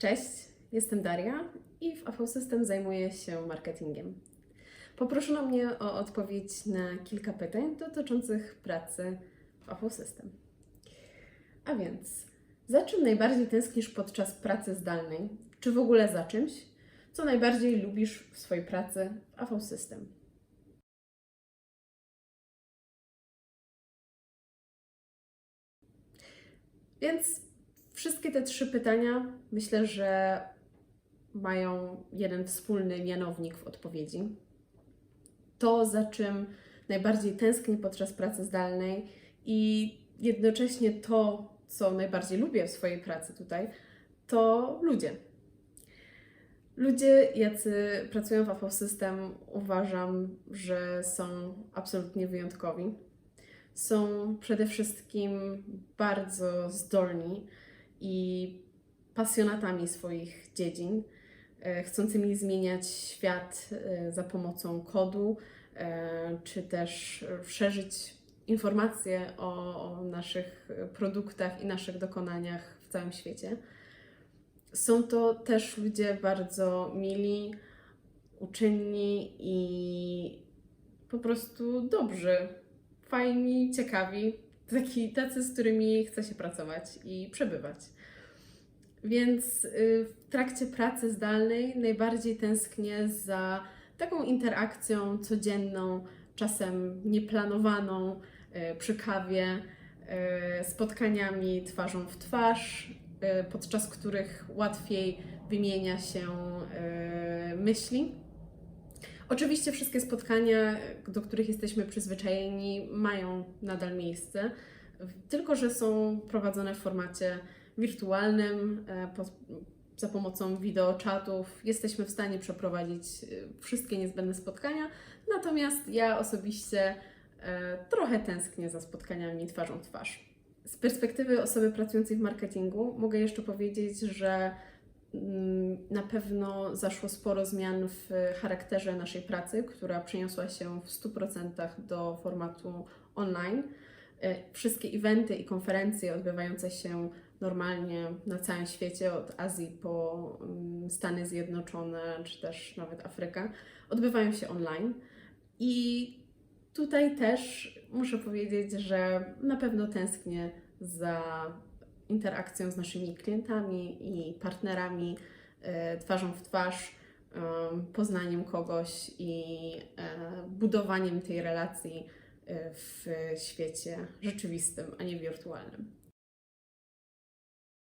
Cześć, jestem Daria i w AV System zajmuję się marketingiem. Poproszono mnie o odpowiedź na kilka pytań dotyczących pracy w AV System. A więc, za czym najbardziej tęsknisz podczas pracy zdalnej? Czy w ogóle za czymś? Co najbardziej lubisz w swojej pracy w AV System? Więc wszystkie te trzy pytania myślę, że mają jeden wspólny mianownik w odpowiedzi. To, za czym najbardziej tęsknię podczas pracy zdalnej i jednocześnie to, co najbardziej lubię w swojej pracy tutaj, to ludzie. Ludzie, jacy pracują w AV System, uważam, że są absolutnie wyjątkowi. Są przede wszystkim bardzo zdolni i pasjonatami swoich dziedzin, e, chcącymi zmieniać świat e, za pomocą kodu, e, czy też szerzyć informacje o, o naszych produktach i naszych dokonaniach w całym świecie. Są to też ludzie bardzo mili, uczynni i po prostu dobrzy, fajni, ciekawi, taki, tacy, z którymi chce się pracować i przebywać. Więc y, w trakcie pracy zdalnej najbardziej tęsknię za taką interakcją codzienną, czasem nieplanowaną, y, przy kawie, y, spotkaniami twarzą w twarz, podczas których łatwiej wymienia się myśli. Oczywiście wszystkie spotkania, do których jesteśmy przyzwyczajeni, mają nadal miejsce, tylko że są prowadzone w formacie wirtualnym, e, za pomocą wideoczatów. Jesteśmy w stanie przeprowadzić e, wszystkie niezbędne spotkania, natomiast ja osobiście e, trochę tęsknię za spotkaniami twarzą w twarz. Z perspektywy osoby pracującej w marketingu mogę jeszcze powiedzieć, że na pewno zaszło sporo zmian w charakterze naszej pracy, która przeniosła się w 100% do formatu online. E, Wszystkie eventy i konferencje odbywające się normalnie na całym świecie, od Azji po mm, Stany Zjednoczone, czy też nawet Afryka, odbywają się online. I tutaj też muszę powiedzieć, że na pewno tęsknię za interakcją z naszymi klientami i partnerami e, twarzą w twarz, em, poznaniem kogoś i e, budowaniem tej relacji e, w świecie rzeczywistym, a nie wirtualnym.